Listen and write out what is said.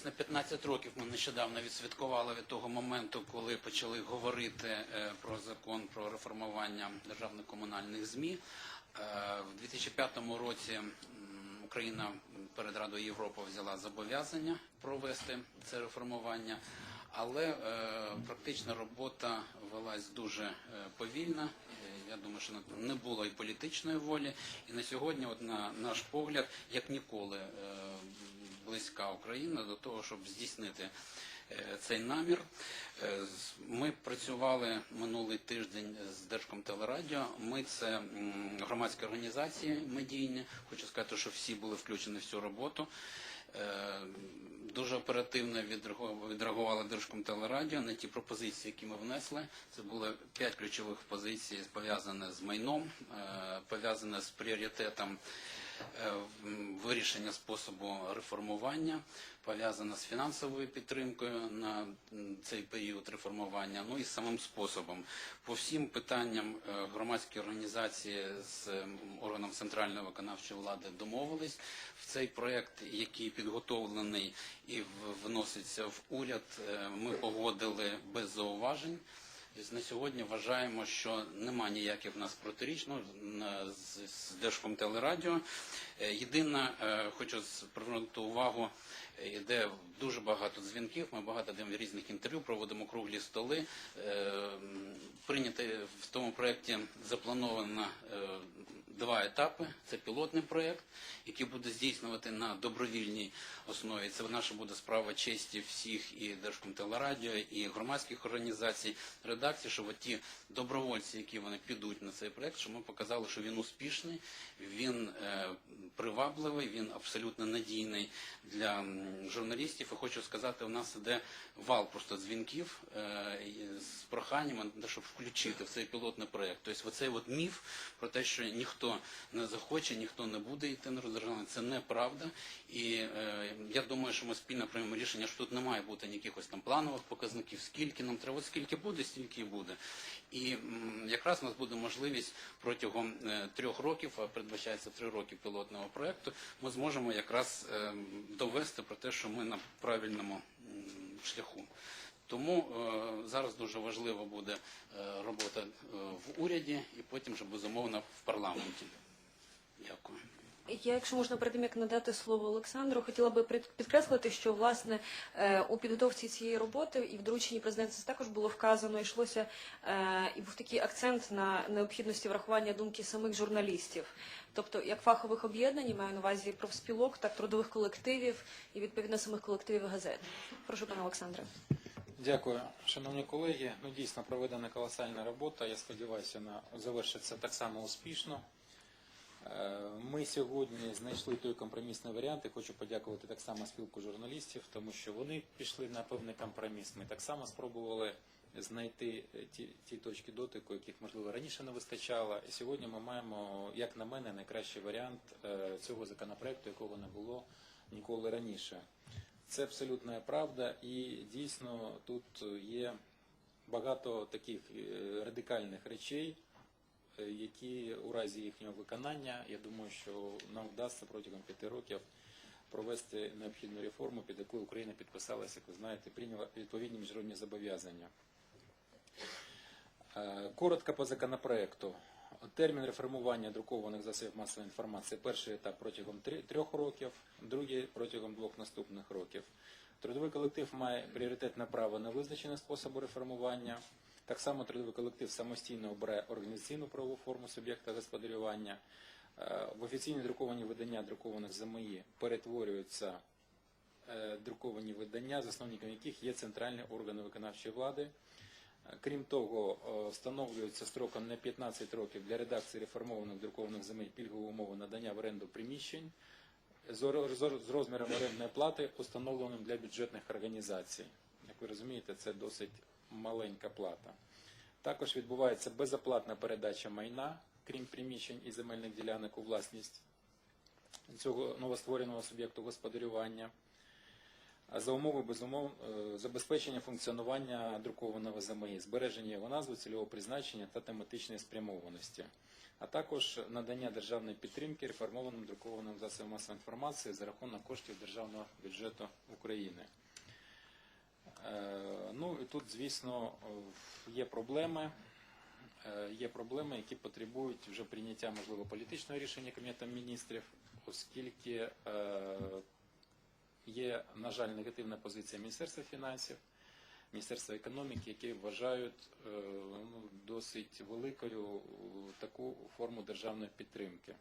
дійсно 15 років ми нещодавно відсвяткували від того моменту, коли почали говорити е, про закон про реформування державних комунальних ЗМІ. Е, В 2005 році Україна перед Радою Європи взяла зобов'язання провести це реформування, але е, практична робота велась дуже повільно. Я думаю, що не було і політичної волі. І на сьогодні, от на наш погляд, як ніколи близька Україна до того, щоб здійснити е, цей намір. Е, Ми працювали минулий тиждень з Держкомтелерадіо. Ми це громадські організації медійні. Хочу сказати, що всі були включені в цю роботу. Е, Дуже оперативно відреагу- відреагувала Держкомтелерадіо на ті пропозиції, які ми внесли. Це були п'ять ключових позицій, пов'язані з майном, е, пов'язані з пріоритетом вирішення способу реформування, пов'язана з фінансовою підтримкою на цей період реформування, ну і самим способом. По всім питанням е, громадські організації з органом центральної виконавчої влади домовились. В цей проект, який підготовлений і вноситься в уряд, е, ми погодили без зауважень. На сьогодні вважаємо, що нема ніяких в нас протиріч ну, з, з Держком телерадіо. Єдине, е, хочу звернути увагу, е, йде дуже багато дзвінків, ми багато даємо різних інтерв'ю, проводимо круглі столи. Е, Прийняти в тому проєкті заплановано е, етапи. Це пілотний проєкт, який буде здійснювати на добровільній основі. Це наша буде справа честі всіх і Держкомтелерадіо, і громадських організацій, редакцій, щоб ті добровольці, які вони підуть на цей проєкт, щоб ми показали, що він успішний, він е, привабливий, він абсолютно надійний для журналістів. І хочу сказати, у нас іде вал просто дзвінків е, з проханням, щоб включити в цей пілотний проєкт. Тобто оцей от міф про те, що ніхто не захоче, ніхто не буде йти на роздержавлення, це неправда. І е, я думаю, що ми спільно приймемо рішення, що тут не має бути ніяких там планових показників, скільки нам треба, скільки буде, стільки і буде. І м, якраз у нас буде можливість протягом е, трьох років, а передбачається три роки пілотного проєкту, ми зможемо якраз е, довести про те, що ми на правильному м, шляху. Тому е, зараз дуже важлива буде е, робота е, в уряді і потім вже безумовно в парламенті. Дякую. Я, якщо можна перед тим, як надати слово Олександру, хотіла би підкреслити, що власне у підготовці цієї роботи і в дорученні президента також було вказано, йшлося і був такий акцент на необхідності врахування думки самих журналістів, тобто як фахових об'єднань, маю на увазі профспілок, так трудових колективів і відповідно самих колективів газет. Прошу, пане Олександре. Дякую, шановні колеги. Ну дійсно проведена колосальна робота. Я сподіваюся, вона завершиться так само успішно. Е, Ми сьогодні знайшли той компромісний варіант. і хочу подякувати так само спілку журналістів, тому що вони пішли на певний компроміс. Ми так само спробували знайти е, ті, ті точки дотику, яких можливо раніше не вистачало. І сьогодні ми маємо, як на мене, найкращий варіант е, цього законопроекту, якого не було ніколи раніше. Це абсолютна правда, і дійсно тут є багато таких е, радикальних речей, е, які у разі їхнього виконання, я думаю, що нам вдасться протягом п'яти років провести необхідну реформу, під якою Україна підписалася, як ви знаєте, прийняла відповідні міжнародні зобов'язання. Е, Коротко по законопроекту. Термін реформування друкованих засобів масової інформації перший етап протягом трьох років, другий протягом двох наступних років. Трудовий колектив має пріоритетне право на визначення способу реформування. Так само трудовий колектив самостійно обирає організаційну правову форму суб'єкта господарювання. Е, В офіційні друковані видання друкованих ЗМІ перетворюються е, друковані видання, засновником яких є центральні органи виконавчої влади. Крім того, е, встановлюється строком на 15 років для редакції реформованих друкованих земель пільгові умови надання в оренду приміщень з розміром орендної плати, установленим для бюджетних організацій. Як ви розумієте, це досить маленька плата. Також відбувається безоплатна передача майна, крім приміщень і земельних ділянок у власність цього новоствореного суб'єкту господарювання. За умови безумов е, забезпечення функціонування друкованого ЗМІ, збереження його назви, цільового призначення та тематичної спрямованості. а також надання державної підтримки реформованим друкованим засобам масової інформації за рахунок коштів державного бюджету України. Е, Ну і тут, звісно, є проблеми. Е, Є проблеми, які потребують вже прийняття, можливо, політичного рішення Кабінетом міністрів, оскільки є, на жаль, негативна позиція Міністерства фінансів, Міністерства економіки, які вважають е, ну, досить великою таку форму державної підтримки.